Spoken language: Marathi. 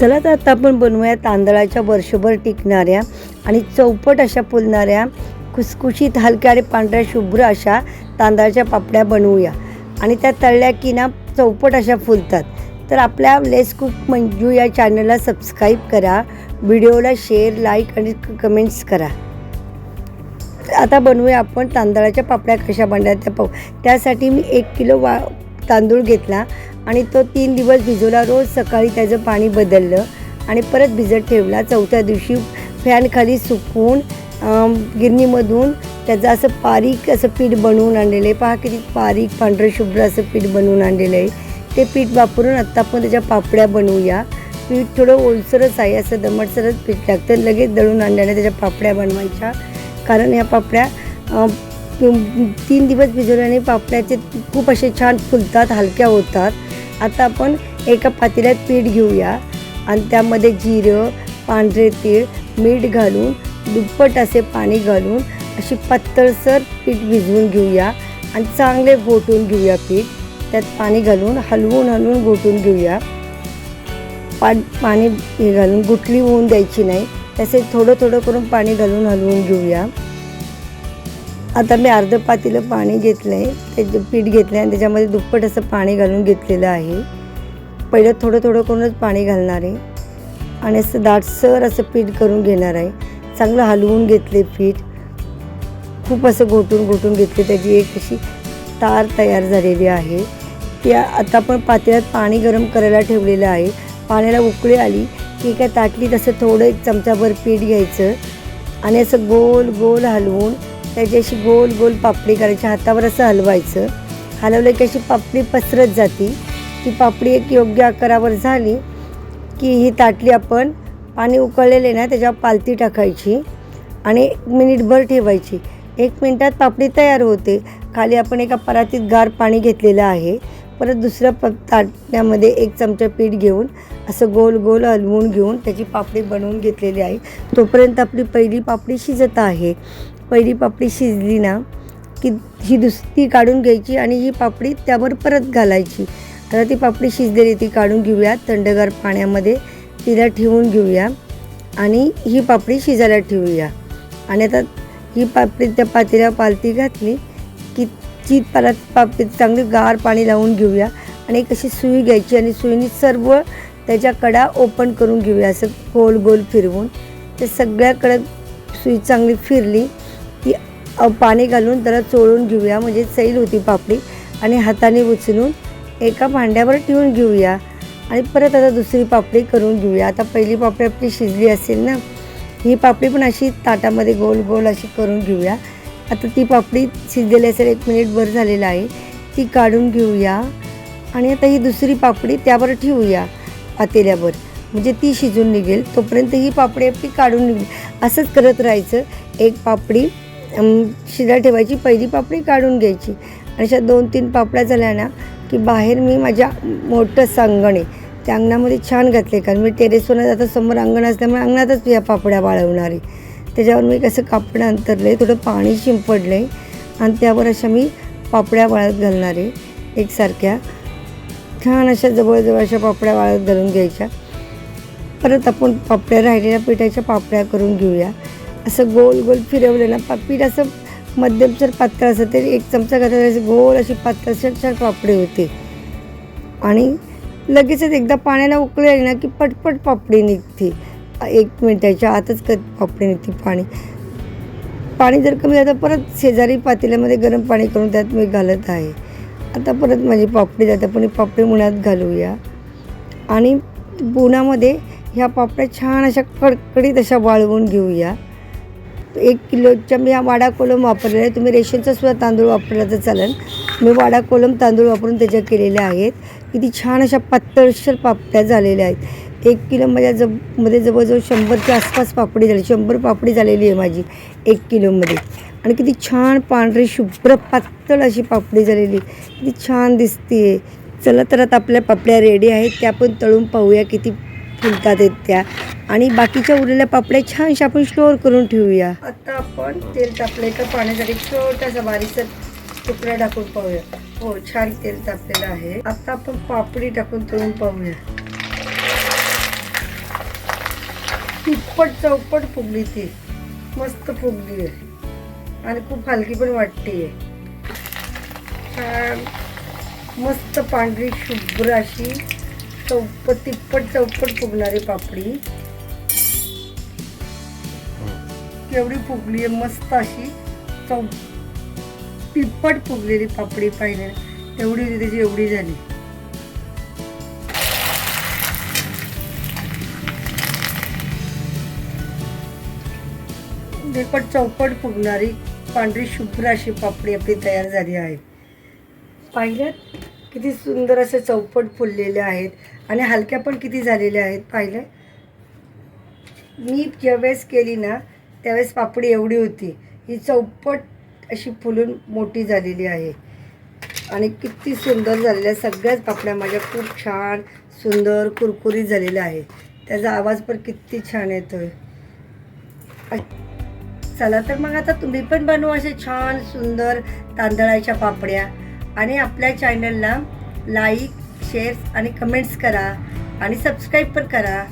चला तर आता आपण बनवूया तांदळाच्या वर्षभर टिकणाऱ्या आणि चौपट अशा फुलणाऱ्या खुसखुशीत हलक्या आणि पांढऱ्या शुभ्र अशा तांदळाच्या पापड्या बनवूया. आणि त्या तळल्या की ना चौपट अशा फुलतात. तर आपल्या लेस कुक मंजू या चॅनलला सबस्क्राईब करा व्हिडिओला शेअर लाईक आणि कमेंट्स करा. आता बनवूया आपण तांदळाच्या पापड्या कशा बनल्या त्या पाहू. त्यासाठी मी एक किलो वा तांदूळ घेतला. आणि तो तीन दिवस भिजवला. रोज सकाळी त्याचं पाणी बदललं आणि परत भिजत ठेवला. चौथ्या दिवशी फॅनखाली सुकवून गिरणीमधून त्याचं असं बारीक असं पीठ बनवून आणलेलं आहे. पहा किती बारीक पांढरं शुभ्र असं पीठ बनवून आणलेलं आहे. ते पीठ वापरून आत्ता आपण त्याच्या पापड्या बनवूया. पीठ थोडं ओलसरच आहे असं दमटसरच पीठ लागतं. लगेच दळून आणल्याने त्याच्या पापड्या बनवायच्या. कारण ह्या पापड्या तीन दिवस भिजवल्याने पापड्याचे खूप असे छान फुलतात हलक्या होतात. आता आपण एका पातेल्यात पीठ घेऊया. आणि त्यामध्ये जिरं पांढरे तीळ मीठ घालून दुप्पट असे पाणी घालून अशी पातळसर पीठ भिजवून घेऊया. आणि चांगले घोटून घेऊया पीठ. त्यात पाणी घालून हलवून हलवून घोटून घेऊया. पा पाणी हे घालून गुठली होऊन द्यायची नाही. तसे थोडं थोडं करून पाणी घालून हलवून घेऊया. आता मी अर्ध पातेलं पाणी घेतलं आहे ते पीठ घेतलं आहे आणि त्याच्यामध्ये दुप्पट असं पाणी घालून घेतलेलं आहे. पहिलं थोडं थोडं करूनच पाणी घालणार आहे. आणि असं दाटसर असं पीठ करून घेणार आहे. चांगलं हलवून घेतले पीठ. खूप असं घोटून घोटून घेतले त्याची एक अशी तार तयार झालेली आहे. ती आता आपण पातेल्यात पाणी गरम करायला ठेवलेलं आहे. पाण्याला उकळी आली की एका ताटलीत असं थोडं एक चमचाभर पीठ घ्यायचं आणि असं गोल गोल हलवून त्याची अशी गोल गोल पापडी करायची. हातावर असं हलवायचं. हलवलं की अशी पापडी पसरत जाती. ती पापडी एक योग्य आकारावर झाली की ही ताटली आपण पाणी उकळलेले ना त्याच्यावर पालती टाकायची आणि एक मिनिटभर ठेवायची. एक मिनटात पापडी तयार होते. खाली आपण एका परातीत गार पाणी घेतलेलं आहे. परत दुसऱ्या प ताटण्यामध्ये एक चमचा पीठ घेऊन असं गोल गोल हलवून घेऊन त्याची पापडी बनवून घेतलेली आहे. तोपर्यंत आपली पहिली पापडी शिजत आहे. पहिली पापडी शिजली ना की ही दुस ती काढून घ्यायची आणि ही पापडी त्यावर परत घालायची. आता ती पापडी शिजलेली ती काढून घेऊया. थंडगार पाण्यामध्ये तिला ठेवून घेऊया. आणि ही पापडी शिजायला ठेवूया. आणि आता ही पापडी त्या पातेल्या पालती घातली की ती परत पापडी चांगली गार पाणी लावून घेऊया. आणि एक अशी सुई घ्यायची आणि सुईने सर्व त्याच्या कडा ओपन करून घेऊया. असं गोल गोल फिरवून. ते सगळ्याकडं सुई चांगली फिरली. पाणी घालून त्याला चोळून घेऊया. म्हणजे सैल होती पापडी. आणि हाताने उचलून एका भांड्यावर ठेवून घेऊया. आणि परत आता दुसरी पापडी करून घेऊया. आता पहिली पापडी आपली शिजली असेल ना ही पापडी पण अशी ताटामध्ये गोल गोल अशी करून घेऊया. आता ती पापडी शिजलेली असेल एक मिनिटभर झालेलं आहे. ती काढून घेऊया. आणि आता ही दुसरी पापडी त्यावर ठेवूया पातेल्यावर. म्हणजे ती शिजून निघेल. तोपर्यंत ही पापडी आपली काढून निघेल असंच करत राहायचं. एक पापडी शिजा ठेवायची पहिली पापडी काढून घ्यायची. आणि अशा दोन तीन पापड्या झाल्या ना की बाहेर मी माझ्या मोठं सांगण आहे. त्या अंगणामध्ये छान घातले कारण मी टेरेसवर आता समोर अंगण असल्यामुळे अंगणातच या पापड्या वाळवणार आहे. त्याच्यावर मी कसं कापडं अंतरलं आहे थोडं पाणी शिंपडलं आहे आणि त्यावर अशा मी पापड्या वाळत घालणार आहे एकसारख्या. छान अशा जवळजवळ अशा पापड्या वाळत घालून घ्यायच्या. परत आपण पापड्या राहिलेल्या पिठाच्या पापड्या करून घेऊया. असं गोल गोल फिरवलं ना पा पीठ असं मध्यमसर पातळ असं तरी एक चमचा घातला असं गोल अशी पात्र छान पापडी होते. आणि लगेचच एकदा पाण्याला उकळे आली ना की पटपट पापडी निघते. एक मिनटाच्या आतच क पापडी निघते पाणी. पाणी जर कमी झालं तर परत शेजारी पातेल्यामध्ये गरम पाणी करून त्यात मी घालत आहे. आता परत माझी पापडी जाते पण पापडी उन्हात घालूया. आणि उन्हामध्ये ह्या पापड्या छान अशा कडकडीत अशा वाळवून घेऊया. एक किलोच्या मी हा वाडा कोलम वापरलेला आहे. तुम्ही रेशनचा सुद्धा तांदूळ वापरला तर चालेल. मी वाडा कोलम तांदूळ वापरून त्याच्या केलेल्या आहेत. किती छान अशा पातळशर पापड्या झालेल्या आहेत. एक किलो माझ्या जबमध्ये जवळजवळ शंभरच्या आसपास पापडी झाली. शंभर पापडी झालेली आहे माझी एक किलोमध्ये. आणि किती छान पांढरी शुभ्र पातळ अशी पापडी झालेली. किती छान दिसते चला तर आता आपल्या पापड्या रेडी आहेत. त्या पण तळून पाहूया किती फुलतात आहेत त्या. आणि बाकीच्या उरलेल्या पापड्या छानशा आपण स्टोअर करून ठेवूया. आता आपण तेल तापलं एका पाण्यासाठी छोटासा बारीकसा तुकडा टाकून पाहूया. हो छान तेल तापलेलं आहे. आता आपण पापडी टाकून तळून पाहूया. तिप्पट चौपट फुगली ती. मस्त फुगली आहे. आणि खूप हलकी पण वाटते. छान. मस्त पांढरी शुभ्र अशी चौपट तिप्पट चौपट फुगणारी पापडी. केवढी फुगली आहे मस्त अशी चौ तिप्पट फुगलेली पापडी पाहिजे. तेवढी त्याची एवढी झाली. देखट चौपट फुगणारी पांढरी शुभ्र अशी पापडी आपली तयार झाली आहे. पाहिल्यात किती सुंदर असे चौपट फुललेले आहेत आणि हलक्या पण किती झालेल्या आहेत पाहिलं? मी ज्यावेळेस केली ना त्यावेळेस पापडी एवढी होती. ही चौपट अशी फुलून मोठी झालेली आहे. आणि किती सुंदर झालेल्या सगळ्याच पापड्या माझ्या खूप छान सुंदर कुरकुरीत झालेल्या आहे त्याचा आवाज पण किती छान येतो आहे चला तर मग आता तुम्ही पण बनवू असे छान सुंदर तांदळाच्या पापड्या. आणि आपल्या चॅनलला लाईक शेअर्स आणि कमेंट्स करा. आणि सबस्क्राईब पण करा.